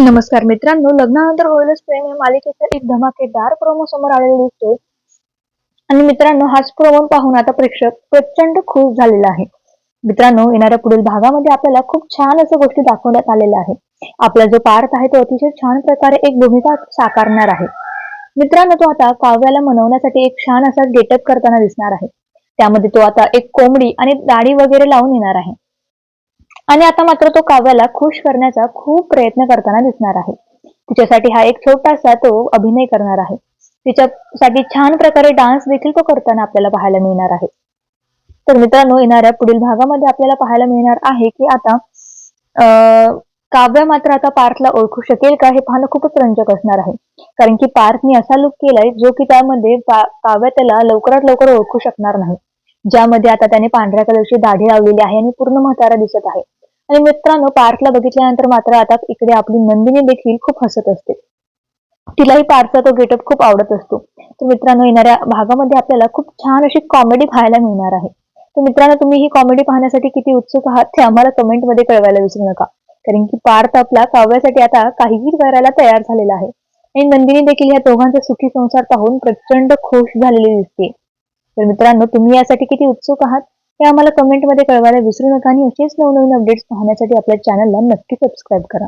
नमस्कार मित्रांनो लग्नानंतर होईलच प्रेम या मालिकेचा एक धमाकेदार प्रोमो समोर आलेला दिसतोय. आणि मित्रांनो हाच प्रोमो पाहून आता प्रेक्षक प्रचंड खुश झालेला आहे मित्रांनो येणाऱ्या पुढील भागामध्ये आपल्याला खूप छान असं गोष्टी दाखवण्यात आलेल्या आहे आपला जो पार्थ आहे तो अतिशय छान प्रकारे एक भूमिका साकारणार आहे. मित्रांनो तो आता काव्याला मनवण्यासाठी एक छान असा गेटअप करताना दिसणार आहे. त्यामध्ये तो आता एक कोंबडी आणि दाढी वगैरे लावून येणार आहे. आणि आता मात्र तो काव्याला खुश करण्याचा खूप प्रयत्न करताना दिसणार आहे. तिच्यासाठी हा एक छोटासा तो अभिनय करणार आहे. तिच्यासाठी छान प्रकारे डान्स देखील तो करताना आपल्याला पाहायला मिळणार आहे. तर मित्रांनो येणाऱ्या पुढील भागामध्ये आपल्याला पाहायला मिळणार आहे की आता अं, काव्य मात्र आता पार्थला ओळखू शकेल का हे पाहणं खूपच रंजक असणार आहे. कारण की पार्थने असा लुक केलाय जो की त्यामध्ये काव्या काव्य त्याला लवकरात लवकर ओळखू शकणार नाही. ज्यामध्ये आता त्याने पांढऱ्या कलरची दाढी लावलेली आहे आणि पूर्ण म्हातारा दिसत आहे. आणि मित्रांनो पार्थला बघितल्यानंतर मात्र आता इकडे आपली नंदिनी देखील खूप हसत असते. तिलाही पार्थचा तो गेटअप खूप आवडत असतो. तर मित्रांनो येणाऱ्या भागामध्ये आपल्याला खूप छान अशी कॉमेडी पाहायला मिळणार आहे. तर मित्रांनो तुम्ही ही कॉमेडी पाहण्यासाठी किती उत्सुक आहात ते आम्हाला कमेंटमध्ये कळवायला विसरू नका. कारण की पार्थ आपला काव्यासाठी आता काहीही करायला तयार झालेला आहे. आणि नंदिनी देखील या दोघांचा सुखी संसार पाहून प्रचंड खुश झालेली दिसते. तर मित्रांनो तुम्ही यासाठी किती उत्सुक आहात? हे आम्हाला कमेंटमध्ये कळवायला विसरू नका आणि असेच नवनवीन अपडेट्स पाहण्यासाठी आपल्या चॅनलला नक्की सबस्क्राईब करा.